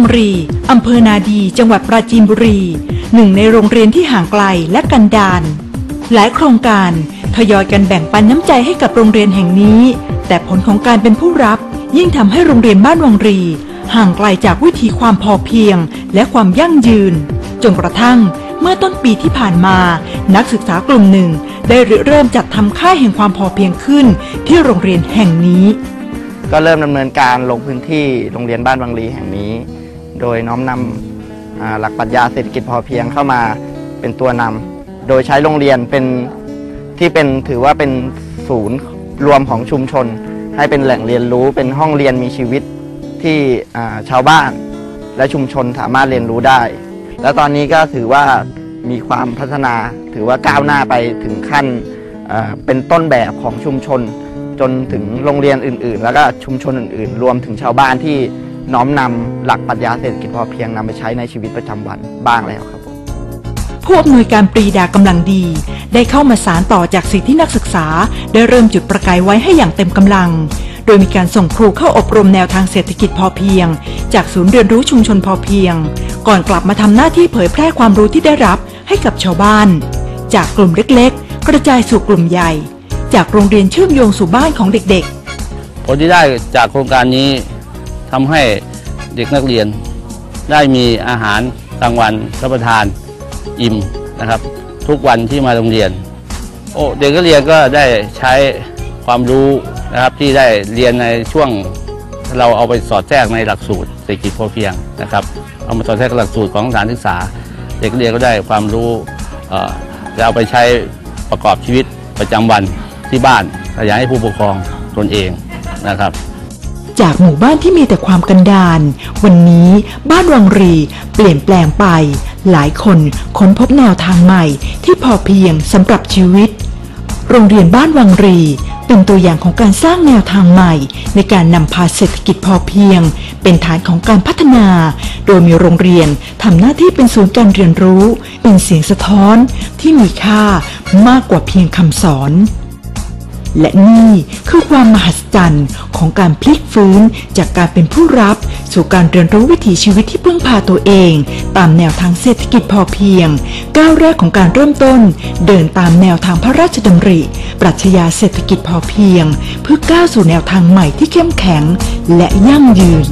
งรี อำเภอนาดี จังหวัดปราจีนบุรี หนึ่งในโรงเรียนที่ห่างไกลและกันดารหลายโครงการทยอยกันแบ่งปันน้ำใจให้กับโรงเรียนแห่งนี้ แต่ผลของการเป็นผู้รับ ยิ่งทำให้โรงเรียนบ้านวังรี ห่างไกลจากวิถีความพอเพียง และความยั่งยืน จนกระทั่งเมื่อต้นปีที่ผ่านมา นักศึกษากลุ่มหนึ่ง ได้ริเริ่มจัดทำค่ายแห่งความพอเพียงขึ้นที่โรงเรียนแห่งนี้ ก็เริ่มดำเนินการลงพื้นที่โรงเรียนบ้านบางรีแห่งนี้ โดยน้อมนำอ่าหลักปรัชญาเศรษฐกิจพอเพียงเข้ามาเป็นตัวนำโดยใช้โรงเรียนเป็นที่เป็นถือว่าเป็นศูนย์รวมของชุมชน ให้เป็นแหล่งเรียนรู้เป็นห้องเรียนมีชีวิตที่ชาวบ้านและชุมชนสามารถเรียนรู้ได้ และตอนนี้ก็ถือว่ามีความพัฒนา ถือว่าก้าวหน้าไปถึงขั้นเป็นต้นแบบของชุมชน จนถึงโรงเรียนอื่น ๆ แล้วก็ชุมชนอื่น ๆ รวมถึงชาวบ้านที่ น้อมนำหลักปรัชญาเศรษฐกิจพอเพียงนำไปใช้ในชีวิตประจำวันบ้างแล้วครับผมผู้อำนวยการปรีดากำลังดี ได้เข้ามาสารต่อจากสิ่งที่นักศึกษา ได้เริ่มจุดประกายไว้ให้อย่างเต็มกำลัง โดยมีการส่งครูเข้าอบรมแนวทางเศรษฐกิจพอเพียง จากศูนย์เรียนรู้ชุมชนพอเพียง ก่อนกลับมาทำหน้าที่เผยแพร่ความรู้ที่ได้รับให้กับชาวบ้าน จากกลุ่มเล็กๆ กระจายสู่กลุ่มใหญ่ จากโรงเรียนเชื่อมโยงสู่บ้านของเด็กๆ ผลที่ได้จากโครงการนี้ ทำให้เด็กนักเรียนได้มีอาหารกลางวันรับประทานอิ่มนะครับ ทุกวันที่มาโรงเรียน โอ้เด็กนักเรียนก็ได้ใช้ความรู้นะครับที่ได้เรียนในช่วงเราเอาไปสอดแทรกในหลักสูตรเศรษฐกิจพอเพียงนะครับ เอามาสอดแทรกหลักสูตรของสถานศึกษา เด็กนักเรียนก็ได้ความรู้เออเอาไปใช้ประกอบชีวิตประจำวันที่บ้านและอยากให้ผู้ปกครองตนเองนะครับ จากหมู่บ้านที่มีแต่ความกันดารวันนี้บ้านวังรีเปลี่ยนแปลงไป หลายคนค้นพบแนวทางใหม่ที่พอเพียงสำหรับชีวิต โรงเรียนบ้านวังรีเป็นตัวอย่างของการสร้างแนวทางใหม่ ในการนำพาเศรษฐกิจพอเพียง เป็นฐานของการพัฒนา โดยมีโรงเรียนทำหน้าที่เป็นศูนย์การเรียนรู้ เป็นเสียงสะท้อนที่มีค่ามากกว่าเพียงคำสอน และนี่คือความมหัศจรรย์ของการพลิกฟื้นจากการเป็นผู้รับ สู่การเรียนรู้วิถีชีวิตที่พึ่งพาตัวเอง ตามแนวทางเศรษฐกิจพอเพียง ก้าวแรกของการเริ่มต้น เดินตามแนวทางพระราชดำริ ปรัชญาเศรษฐกิจพอเพียง เพื่อก้าวสู่แนวทางใหม่ที่เข้มแข็ง และยั่งยืน